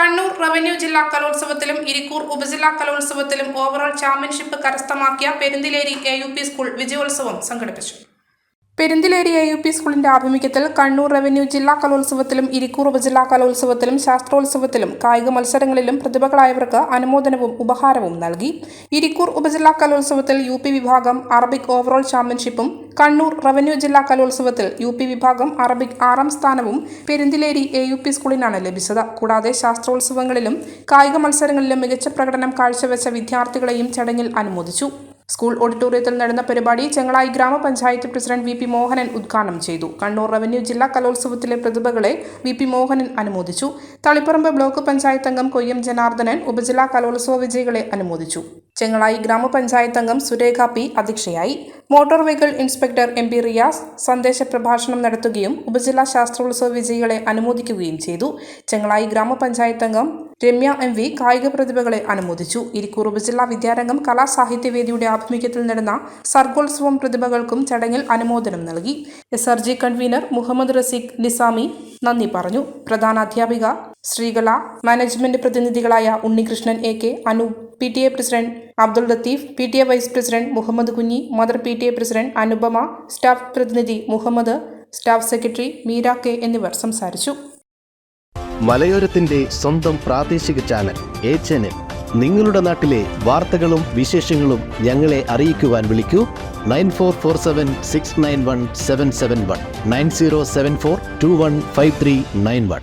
Kannur revenue ജില്ലാ കലോത്സവത്തിലും ഇരിക്കൂർ ഉപജില്ലാ കലോത്സവത്തിലും overall championship കരസ്ഥമാക്കിയ Perinthileri A U P school വിജയോത്സവം സംഘടിപ്പിച്ചു. പെരിന്തിലേരി എ യു പി സ്കൂളിന്റെ ആഭിമുഖ്യത്തിൽ കണ്ണൂർ റവന്യൂ ജില്ലാ കലോത്സവത്തിലും ഇരിക്കൂർ ഉപജില്ലാ കലോത്സവത്തിലും ശാസ്ത്രോത്സവത്തിലും കായിക മത്സരങ്ങളിലും പ്രതിഭകളായവർക്ക് അനുമോദനവും ഉപഹാരവും നൽകി. ഇരിക്കൂർ ഉപജില്ലാ കലോത്സവത്തിൽ യു വിഭാഗം അറബിക് ഓവറോൾ ചാമ്പ്യൻഷിപ്പും കണ്ണൂർ റവന്യൂ ജില്ലാ കലോത്സവത്തിൽ യു പി വിഭാഗം അറബിക് ആറാം സ്ഥാനവും പെരിന്തിലേരി എ യു പി സ്കൂളിനാണ് ലഭിച്ചത്. കൂടാതെ ശാസ്ത്രോത്സവങ്ങളിലും കായിക മത്സരങ്ങളിലും മികച്ച പ്രകടനം കാഴ്ചവെച്ച വിദ്യാർത്ഥികളെയും ചടങ്ങിൽ അനുമോദിച്ചു. സ്കൂൾ ഓഡിറ്റോറിയത്തിൽ നടന്ന പരിപാടി ചെങ്ങളായി ഗ്രാമപഞ്ചായത്ത് പ്രസിഡന്റ് വി പി മോഹനൻ ഉദ്ഘാടനം ചെയ്തു. കണ്ണൂർ റവന്യൂ ജില്ലാ കലോത്സവത്തിലെ പ്രതിഭകളെ വി പി മോഹനൻ അനുമോദിച്ചു. തളിപ്പറമ്പ് ബ്ലോക്ക് പഞ്ചായത്ത് അംഗം കൊയ്യം ജനാർദ്ദനൻ ഉപജില്ലാ കലോത്സവ വിജയികളെ അനുമോദിച്ചു. ചെങ്ങളായി ഗ്രാമപഞ്ചായത്ത് അംഗം സുരേഖ പി അധ്യക്ഷയായി. Motor vehicle inspector M P Riyas സന്ദേശ പ്രഭാഷണം നടത്തുകയും ഉപജില്ലാ ശാസ്ത്രോത്സവ വിജയികളെ അനുമോദിക്കുകയും ചെയ്തു. ചെങ്ങളായി ഗ്രാമപഞ്ചായത്ത് അംഗം രമ്യ എം വി കായിക പ്രതിഭകളെ അനുമോദിച്ചു. ഇരിക്കൂർ ഉപജില്ലാ വിദ്യാരംഗം കലാസാഹിത്യവേദിയുടെ ആഭിമുഖ്യത്തിൽ നടന്ന സർഗോത്സവം പ്രതിഭകൾക്കും ചടങ്ങിൽ അനുമോദനം നൽകി. എസ് കൺവീനർ മുഹമ്മദ് റസീഖ് നിസാമി നന്ദി പറഞ്ഞു. പ്രധാന അധ്യാപിക Sreekala management പ്രതിനിധികളായ Unnikrishnan A K Anu P T A president Abdul Latheef P T A vice president Muhammad Kunhi mother P T A president Anupama staff പ്രതിനിധി Muhammad staff secretary Meera K എന്നിവർ സംസാരിച്ചു. മലയോരത്തിന്റെ സ്വന്തം പ്രാദേശിക ചാനൽ എ ചാനൽ. നിങ്ങളുടെ നാട്ടിലെ വാർത്തകളും വിശേഷങ്ങളും ഞങ്ങളെ അറിയിക്കുവാൻ വിളിക്കൂ. Nine four four seven six nine one seven seven one. Nine zero seven four two one five three nine one.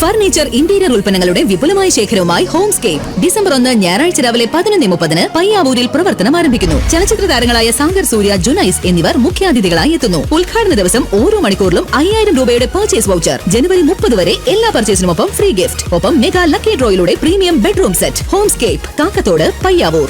Furniture interior ഉൽപ്പന്നങ്ങളുടെ വിപുലമായ ശേഖരവുമായി ഹോംസ്കേപ്പ്. ഡിസംബർ ഒന്ന് ഞായറാഴ്ച രാവിലെ പതിനൊന്ന് മുപ്പതിന് പയ്യാവൂരിൽ പ്രവർത്തനം ആരംഭിക്കുന്നു. ചലച്ചിത്ര താരങ്ങളായ സാഗർ സൂര്യ ജുനൈസ് എന്നിവർ മുഖ്യാതിഥികളായി എത്തുന്നു. ഉദ്ഘാടന ദിവസം ഓരോ മണിക്കൂറിലും അയ്യായിരം രൂപയുടെ പർച്ചേസ് വൗച്ചർ ജനുവരി മുപ്പത് വരെ എല്ലാ പർച്ചേസിനുമൊപ്പം ഫ്രീ ഗിഫ്റ്റ് ഒപ്പം mega lucky ഡ്രോയിലൂടെ premium bedroom set Homescape Kakkathodu Payyavoor.